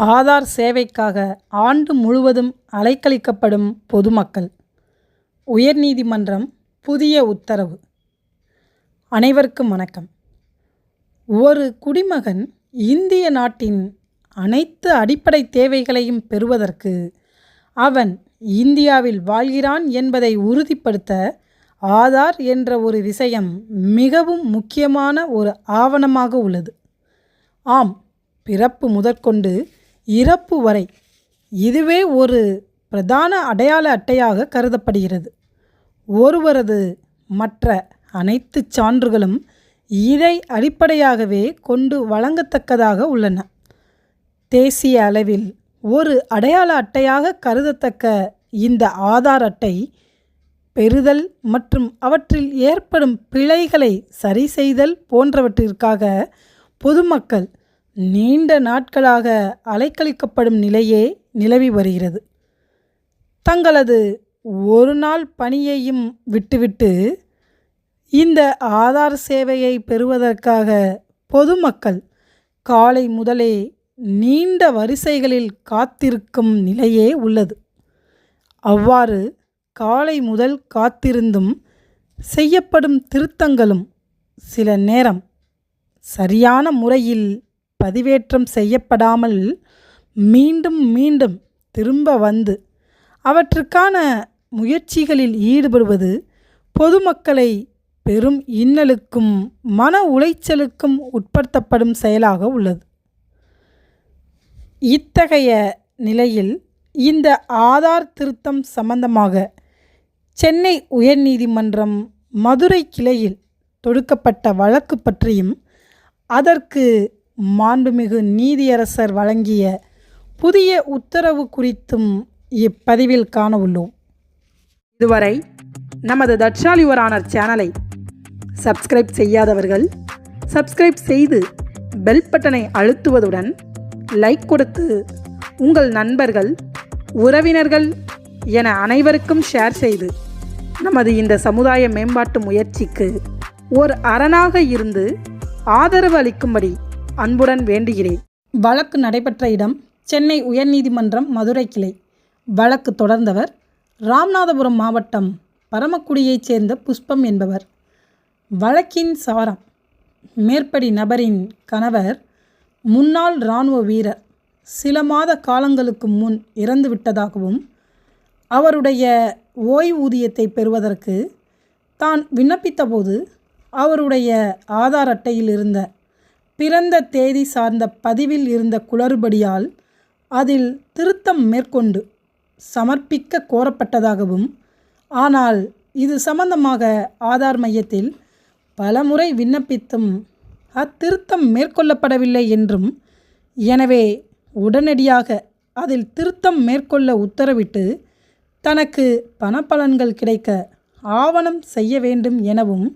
ஆதார் சேவைக்காக ஆண்டு முழுவதும் அலைக்கழிக்கப்படும் பொதுமக்கள். உயர்நீதிமன்றம் புதிய உத்தரவு. அனைவருக்கும் வணக்கம். ஒரு குடிமகன் இந்திய நாட்டின் அனைத்து அடிப்படை தேவைகளையும் பெறுவதற்கு அவன் இந்தியாவில் வாழ்கிறான் என்பதை உறுதிப்படுத்த ஆதார் என்ற ஒரு விஷயம் மிகவும் முக்கியமான ஒரு ஆவணமாக உள்ளது. ஆம் பிறப்பு முதற்கொண்டு இறப்பு வரை இதுவே ஒரு பிரதான அடையாள அட்டையாக கருதப்படுகிறது. ஒருவரது மற்ற அனைத்து சான்றுகளும் இதை அடிப்படையாகவே கொண்டு வழங்கத்தக்கதாக உள்ளன. தேசிய அளவில் ஒரு அடையாள அட்டையாக கருதத்தக்க இந்த ஆதார் அட்டை பெறுதல் மற்றும் அவற்றில் ஏற்படும் பிழைகளை சரி செய்தல் போன்றவற்றிற்காக பொதுமக்கள் நீண்ட நாட்களாக அலைக்கழிக்கப்படும் நிலையே நிலவி வருகிறது. தங்களது ஒரு நாள் பணியையும் விட்டுவிட்டு இந்த ஆதார் சேவையை பெறுவதற்காக பொதுமக்கள் காலை முதலே நீண்ட வரிசைகளில் காத்திருக்கும் நிலையே உள்ளது. அவ்வாறு காலை முதல் காத்திருந்தும் செய்யப்படும் திருத்தங்களும் சில நேரம் சரியான முறையில் பதிவேற்றம் செய்யப்படாமல் மீண்டும் மீண்டும் திரும்ப வந்து அவற்றுக்கான முயற்சிகளில் ஈடுபடுவது பொதுமக்களை பெரும் இன்னலுக்கும் மன உளைச்சலுக்கும் உட்படுத்தப்படும் செயலாக உள்ளது. இத்தகைய நிலையில் இந்த ஆதார் திருத்தம் சம்பந்தமாக சென்னை உயர்நீதிமன்றம் மதுரை கிளையில் தொடுக்கப்பட்ட வழக்கு பற்றியும் அதற்கு மாண்புமிகு நீதியரசர் வழங்கிய புதிய உத்தரவு குறித்தும் இப்பதிவில் காண உள்ளோம் இதுவரை நமது தட்சால் சேனலை சப்ஸ்கிரைப் செய்யாதவர்கள் சப்ஸ்கிரைப் செய்து பெல் பட்டனை அழுத்துவதுடன் லைக் கொடுத்து உங்கள் நண்பர்கள் உறவினர்கள் என அனைவருக்கும் ஷேர் செய்து நமது இந்த சமுதாய மேம்பாட்டு முயற்சிக்கு ஒரு அரணாக இருந்து ஆதரவு அளிக்கும்படி அன்புடன் வேண்டுகிறேன். வழக்கு நடைபெற்ற இடம் சென்னை உயர்நீதிமன்றம் மதுரை கிளை. வழக்கு தொடர்ந்தவர் ராமநாதபுரம் மாவட்டம் பரமக்குடியைச் சேர்ந்த புஷ்பம் என்பவர். வழக்கின் சாரம். மேற்படி நபரின் கணவர் முன்னாள் இராணுவ வீரர். சில மாத காலங்களுக்கு முன் இறந்துவிட்டதாகவும் அவருடைய ஓய்வூதியத்தை பெறுவதற்கு தான் விண்ணப்பித்தபோது அவருடைய ஆதார் அட்டையில் இருந்த பிறந்த தேதி சார்ந்த பதிவில் இருந்த குளறுபடியால் அதில் திருத்தம் மேற்கொண்டு சமர்ப்பிக்க கோரப்பட்டதாகவும் ஆனால் இது சம்பந்தமாக ஆதார் மையத்தில் பலமுறை விண்ணப்பித்தும் அத்திருத்தம் மேற்கொள்ளப்படவில்லை என்றும் எனவே உடனடியாக அதில் திருத்தம் மேற்கொள்ள உத்தரவிட்டு தனக்கு பணப்பலன்கள் கிடைக்க ஆவணம் செய்ய வேண்டும் எனவும்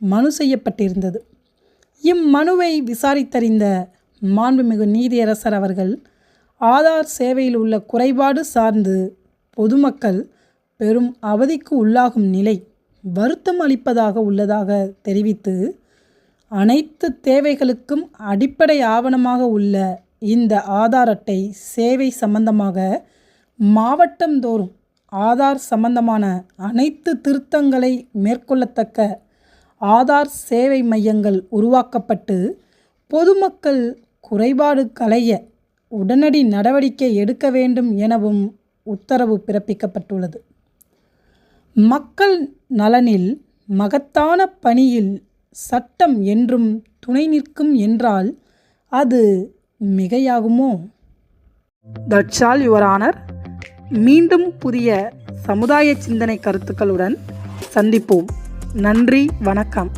மனு செய்யப்பட்டிருந்தது. இம்மனுவை விசாரித்தறிந்த மாண்புமிகு நீதியரசர் அவர்கள் ஆதார் சேவையில் உள்ள குறைபாடு சார்ந்து பொதுமக்கள் பெரும் அவதிக்கு உள்ளாகும் நிலை வருத்தம் அளிப்பதாக உள்ளதாக தெரிவித்து அனைத்து தேவைகளுக்கும் அடிப்படை ஆவணமாக உள்ள இந்த ஆதார் அட்டை சேவை சம்பந்தமாக மாவட்டந்தோறும் ஆதார் சம்பந்தமான அனைத்து திருத்தங்களை மேற்கொள்ளத்தக்க ஆதார் சேவை மையங்கள் உருவாக்கப்பட்டு பொதுமக்கள் குறைபாடு களைய உடனடி நடவடிக்கை எடுக்க வேண்டும் எனவும் உத்தரவு பிறப்பிக்கப்பட்டுள்ளது. மக்கள் நலனில் மகத்தான பணியில் சட்டம் என்றும் துணை நிற்கும் என்றால் அது மிகையாகுமோ? தட்சால் யுவர் ஆனர் மீண்டும் புதிய சமுதாய சிந்தனை கருத்துக்களுடன் சந்திப்போம். நன்றி வணக்கம்.